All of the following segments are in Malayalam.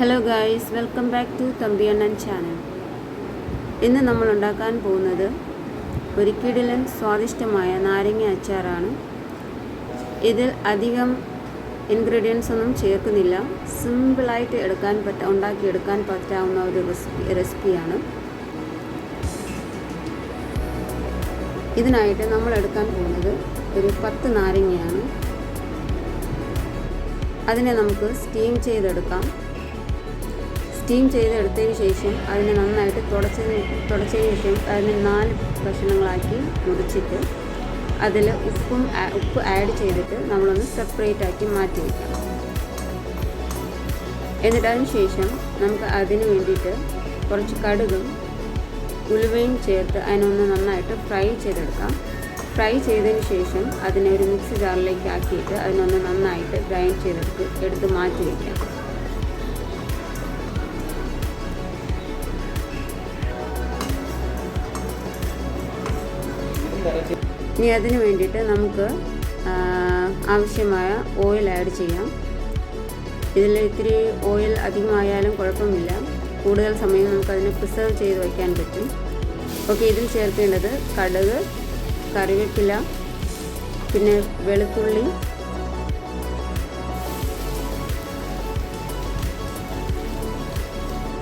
Hello guys welcome back to Thambiyannan channel ഇന്ന് നമ്മൾ ഉണ്ടാക്കാൻ പോകുന്നത് ഒരു സ്വാദിഷ്ടമായ നാരങ്ങ അച്ചാറാണ്. ഇതിൽ അധികം ഇൻഗ്രീഡിയൻസ് ഒന്നും ചേർക്കുന്നില്ല. സിമ്പിളായിട്ട് എടുക്കാൻ പറ്റ ഉണ്ടാക്കിയെടുക്കാൻ പറ്റാവുന്ന ഒരു റെസിപ്പി റെസിപ്പിയാണ് ഇതിനായിട്ട് നമ്മൾ എടുക്കാൻ പോകുന്നത് ഒരു പത്ത് നാരങ്ങയാണ്. അതിനെ നമുക്ക് സ്റ്റീം ചെയ്തെടുക്കാം. സ്റ്റീം ചെയ്തെടുത്തതിന് ശേഷം അതിനെ നന്നായിട്ട് തുടച്ചതിന് തുടച്ചതിന് ശേഷം അതിനെ നാല് കഷ്ണങ്ങളാക്കി മുറിച്ചിട്ട് അതിൽ ഉപ്പും ഉപ്പ് ആഡ് ചെയ്തിട്ട് നമ്മളൊന്ന് സെപ്പറേറ്റ് ആക്കി മാറ്റി വയ്ക്കണം എന്നിട്ട് അതിന് ശേഷം നമുക്ക് അതിന് വേണ്ടിയിട്ട് കുറച്ച് കടുകും ഉലുവയും ചേർത്ത് അതിനൊന്ന് നന്നായിട്ട് ഫ്രൈ ചെയ്തെടുക്കാം. ഫ്രൈ ചെയ്തതിന് ശേഷം അതിനെ ഒരു മിക്സി ജാറിലേക്ക് ആക്കിയിട്ട് അതിനൊന്ന് നന്നായിട്ട് ഗ്രൈൻഡ് ചെയ്തെടുത്ത് എടുത്ത് മാറ്റി വയ്ക്കാം ഇനി അതിന് വേണ്ടിയിട്ട് നമുക്ക് ആവശ്യമായ ഓയിൽ ആഡ് ചെയ്യാം. ഇതിൽ ഇത്തിരി ഓയിൽ അധികമായാലും കുഴപ്പമില്ല. കൂടുതൽ സമയം നമുക്കതിനെ പ്രിസർവ് ചെയ്ത് വയ്ക്കാൻ പറ്റും. ഓക്കെ ഇതിൽ ചേർക്കേണ്ടത് കടുക് കറിവേപ്പില പിന്നെ വെളുത്തുള്ളി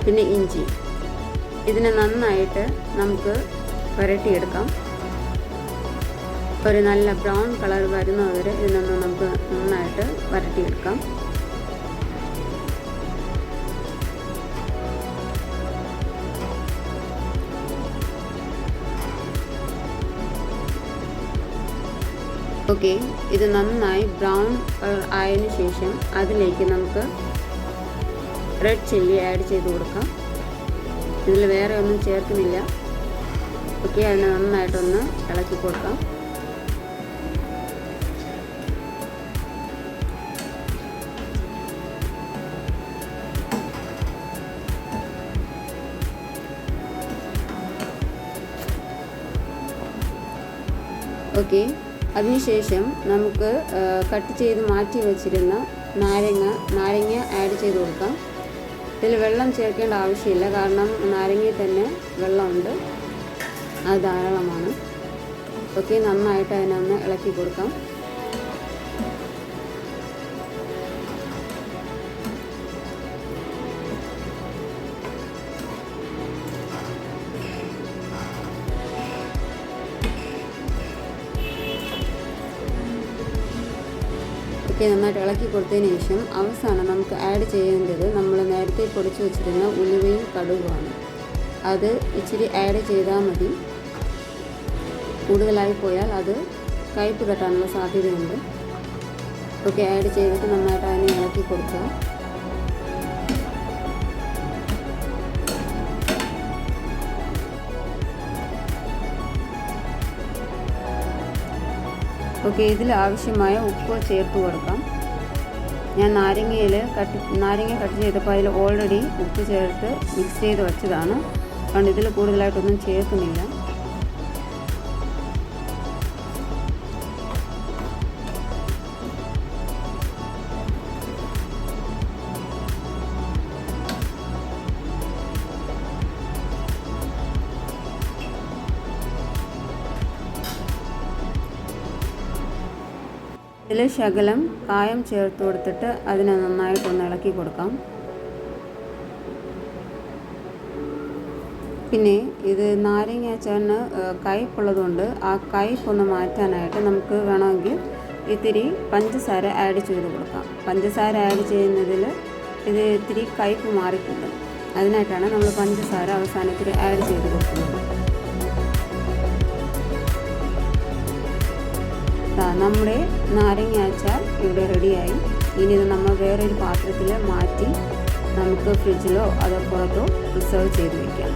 പിന്നെ ഇഞ്ചി. ഇതിനെ നന്നായിട്ട് നമുക്ക് വരട്ടിയെടുക്കാം. ഒരു നല്ല ബ്രൗൺ കളർ വരുന്നവരെ ഇതിനൊന്ന് നമുക്ക് നന്നായിട്ട് വരട്ടിയെടുക്കാം. ഓക്കെ ഇത് നന്നായി ബ്രൗൺ ആയതിന് ശേഷം അതിലേക്ക് നമുക്ക് റെഡ് ചില്ലി ആഡ് ചെയ്ത് കൊടുക്കാം. ഇതിൽ വേറെ ഒന്നും ചേർക്കുന്നില്ല. ഓക്കെ അതിനെ നന്നായിട്ടൊന്ന് ഇളക്കി കൊടുക്കാം. ഓക്കെ. അതിനുശേഷം നമുക്ക് കട്ട് ചെയ്ത് മാറ്റി വെച്ചിരുന്ന നാരങ്ങ നാരങ്ങ ആഡ് ചെയ്ത് കൊടുക്കാം. ഇതിൽ വെള്ളം ചേർക്കേണ്ട ആവശ്യമില്ല. കാരണം നാരങ്ങയിൽ തന്നെ വെള്ളമുണ്ട്. അത് ധാരാളമാണ്. ഓക്കെ നന്നായിട്ട് അതിനൊന്ന് ഇളക്കി കൊടുക്കാം. ഒക്കെ നന്നായിട്ട് ഇളക്കി കൊടുത്തതിന് ശേഷം അവസാനം നമുക്ക് ആഡ് ചെയ്യേണ്ടത് നമ്മൾ നേരത്തെ പൊടിച്ചു വെച്ചിരുന്ന ഉലുവയും കടുകുമാണ്. അത് ഇച്ചിരി ആഡ് ചെയ്താൽ മതി. കൂടുതലായി പോയാൽ അത് കയ്പ് തട്ടാനുള്ള സാധ്യതയുണ്ട്. ഒക്കെ ആഡ് ചെയ്തിട്ട് നന്നായിട്ട് അതിനെ ഇളക്കി കൊടുക്കുക ഓക്കെ ഇതിൽ ആവശ്യമായ ഉപ്പ് ചേർത്ത് കൊടുക്കാം. ഞാൻ നാരങ്ങയിൽ കട്ട് നാരങ്ങ കട്ട് ചെയ്തപ്പോൾ അതിൽ ഓൾറെഡി ഉപ്പ് ചേർത്ത് മിക്സ് ചെയ്ത് വെച്ചതാണ്. അതുകൊണ്ട് ഇതിൽ കൂടുതലായിട്ടൊന്നും ചേർക്കുന്നില്ല. ഇതിൽ ശകലം കായം ചേർത്ത് കൊടുത്തിട്ട് അതിനെ നന്നായിട്ടൊന്ന് ഇളക്കി കൊടുക്കാം. പിന്നെ ഇത് നാരങ്ങ അച്ചാറിന് കയ്പുള്ളതുകൊണ്ട് ആ കയ്പൊന്ന് മാറ്റാനായിട്ട് നമുക്ക് വേണമെങ്കിൽ ഇത്തിരി പഞ്ചസാര ആഡ് ചെയ്ത് കൊടുക്കാം. പഞ്ചസാര ആഡ് ചെയ്യുന്നതിൽ ഇത് ഇത്തിരി കയ്പ് മാറിക്കിട്ടും അതിനായിട്ടാണ് നമ്മൾ പഞ്ചസാര അവസാനത്തിൽ ആഡ് ചെയ്ത് കൊടുക്കുന്നത്. നമ്മുടെ നാരങ്ങ അച്ചാർ ഇവിടെ റെഡിയായി. ഇനി ഇത് നമ്മൾ വേറൊരു പാത്രത്തിൽ മാറ്റി നമുക്ക് ഫ്രിഡ്ജിലോ അതോ പുറത്തോ പ്രിസർവ് ചെയ്ത് വയ്ക്കാം